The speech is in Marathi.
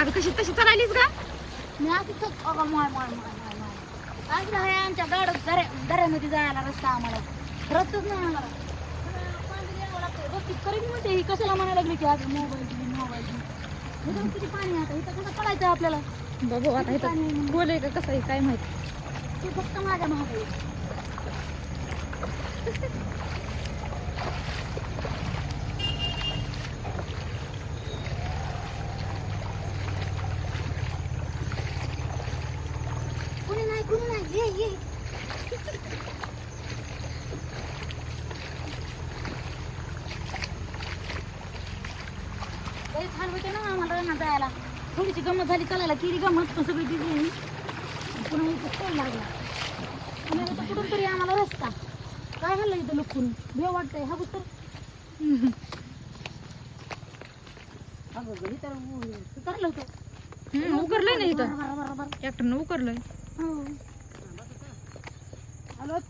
अगं कशी तशी चालायलीस का मी असं चक अगं माय माय माय माय माय. असलं आमच्या गाड दऱ्या दऱ्यामध्ये जायला रस्ता आम्हाला. रस्तच नाही आम्हाला. पाणी यावं लागतंय. रस्ती करीन म्हणते ही कशाला म्हणायला लागली की आज मोबाईल दिली मोबाईल दिली. इथं किती पाणी आहे आता इथं कसं पडायचं आपल्याला? बाबू आता इथं बोल का कसं आहे काय माहिती. तू फक्त माझ्या महागाई कुणी नाही कुणी नाही ये ये लय छान होते ना आम्हाला रानात जायला. थोडीशी गंमत झाली चालायला केली गंमत पण सगळी दिली पुन्हा इथं लागला. इथं कुठून तरी आम्हाला रस्ता. काय हल्लं इथं लुकून भेव वाटतंय. हा तर अगं गं, इथं उ- उतरलं होतं. हम्म, उकरलंय ना इथं. ट्रॅक्टरनं उकरलंय हो. आलोच